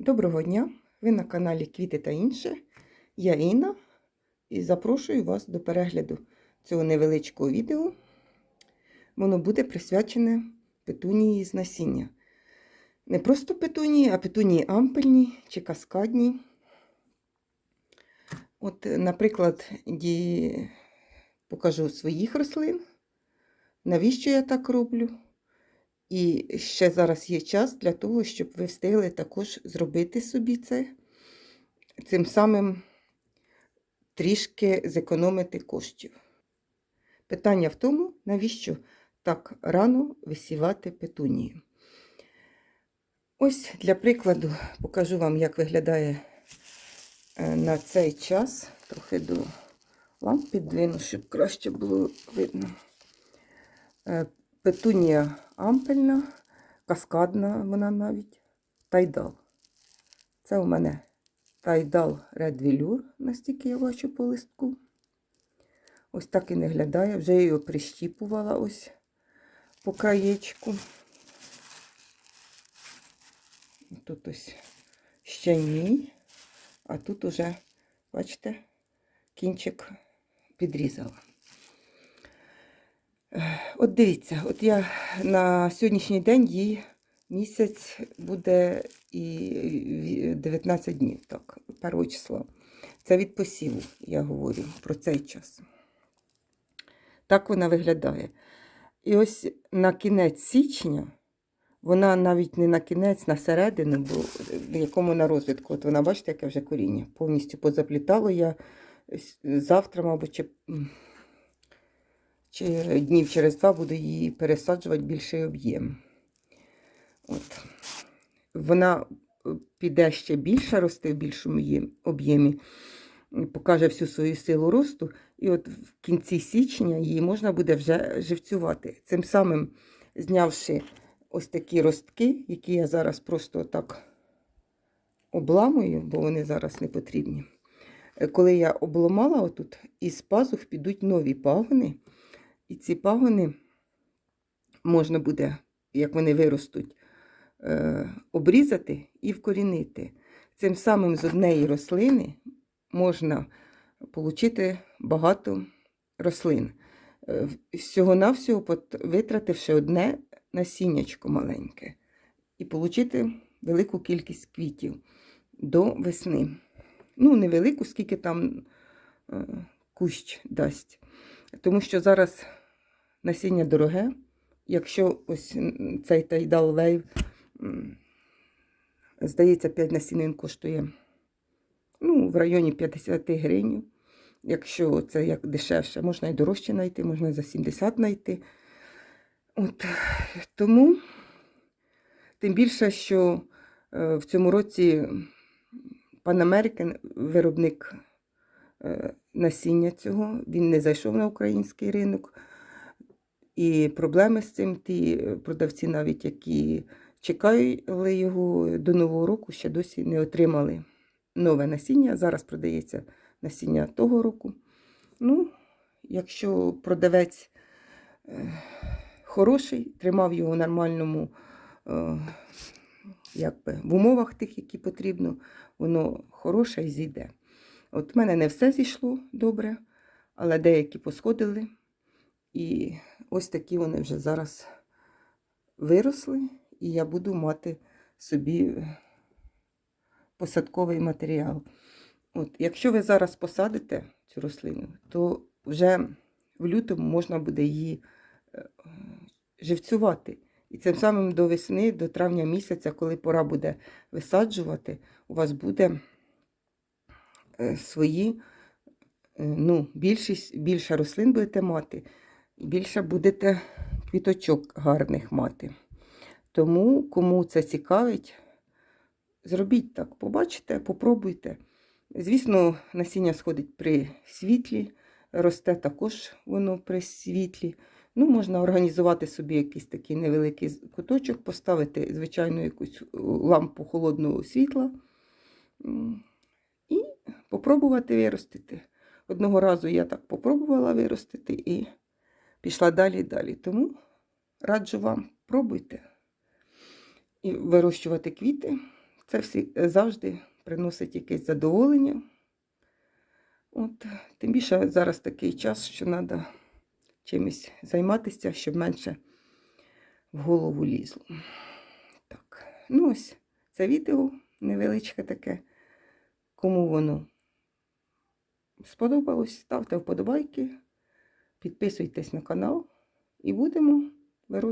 Доброго дня! Ви на каналі Квіти та інше. Я Інна і запрошую вас до перегляду цього невеличкого відео. Воно буде присвячене петунії з насіння. Не просто петунії, а петунії ампельні чи каскадні. От, наприклад, ді... покажу своїх рослин. Навіщо я так роблю? І ще зараз є час для того, щоб ви встигли також зробити собі це, цим самим трішки зекономити коштів. Питання в тому, навіщо так рано висівати петунію. Ось для прикладу покажу вам, як виглядає е, на цей час. Трохи до ламп підвину, щоб краще було видно. Петунія ампельна, каскадна вона навіть, тайдал. Це у мене тайдал Red Velour, настільки я бачу по листку. Ось так і не глядає. Вже її прищіпувала ось по краєчку. Тут ось ще ні, а тут уже, бачите, кінчик підрізала. От дивіться, от я на сьогоднішній день їй місяць буде і 19 днів, так, першого числа. Це від посіву, я говорю про цей час. Так вона виглядає. І ось на кінець січня, вона навіть не на кінець, на середину, бо в якому на розвитку, от вона, бачите, яке вже коріння. Повністю позаплітало я завтра, мабуть, чи днів через два буду її пересаджувати більший об'єм. От. Вона піде ще більше рости в більшому об'ємі, покаже всю свою силу росту. І от в кінці січня її можна буде вже живцювати. Цим самим знявши ось такі ростки, які я зараз просто так обламую, бо вони зараз не потрібні. Коли я обламала отут, із пазух підуть нові пагони. І ці пагони можна буде, як вони виростуть, е, обрізати і вкорінити. Цим самим з однієї рослини можна отримати багато рослин. Е, всього-навсього витративши одне насіннячко маленьке, і отримати велику кількість квітів до весни. Ну, невелику, скільки там е, кущ дасть. Тому що зараз насіння дороге. Якщо ось цей Tidal Wave, здається, 5 насінин коштує ну, в районі 50 гривень. Якщо це як дешевше, можна і дорожче знайти, можна і за 70 знайти. От, Тому, тим більше, що е, в цьому році Pan American, виробник е, насіння цього, він не зайшов на український ринок. І проблеми з цим ті продавці, навіть які чекали його до Нового року, ще досі не отримали нове насіння. Зараз продається насіння того року. Ну, якщо продавець е, хороший, тримав його в нормальному, е, якби, в умовах тих, які потрібно, воно хороше і зійде. От в мене не все зійшло добре, але деякі посходили. І ось такі вони вже зараз виросли, і я буду мати собі посадковий матеріал. От, Якщо ви зараз посадите цю рослину, то вже в лютому можна буде її е, живцювати. І цим самим до весни, до травня місяця, коли пора буде висаджувати, у вас буде е, свої, е, ну, більшість, більше рослин будете мати більше будете квіточок гарних мати. Тому, кому це цікавить, зробіть так, побачите, попробуйте. Звісно, насіння сходить при світлі, росте також воно при світлі. Ну, Можна організувати собі якийсь такий невеликий куточок, поставити, звичайно, якусь лампу холодного світла і попробувати виростити. Одного разу я так попробувала виростити і пішла далі і далі. Тому раджу вам, пробуйте і вирощувати квіти. Це всі завжди приносить якесь задоволення. От, тим більше зараз такий час, що треба чимось займатися, щоб менше в голову лізло. Так, ну ось це відео невеличке таке. Кому воно сподобалось, ставте вподобайки, підписуйтесь на канал і будемо вирощувати.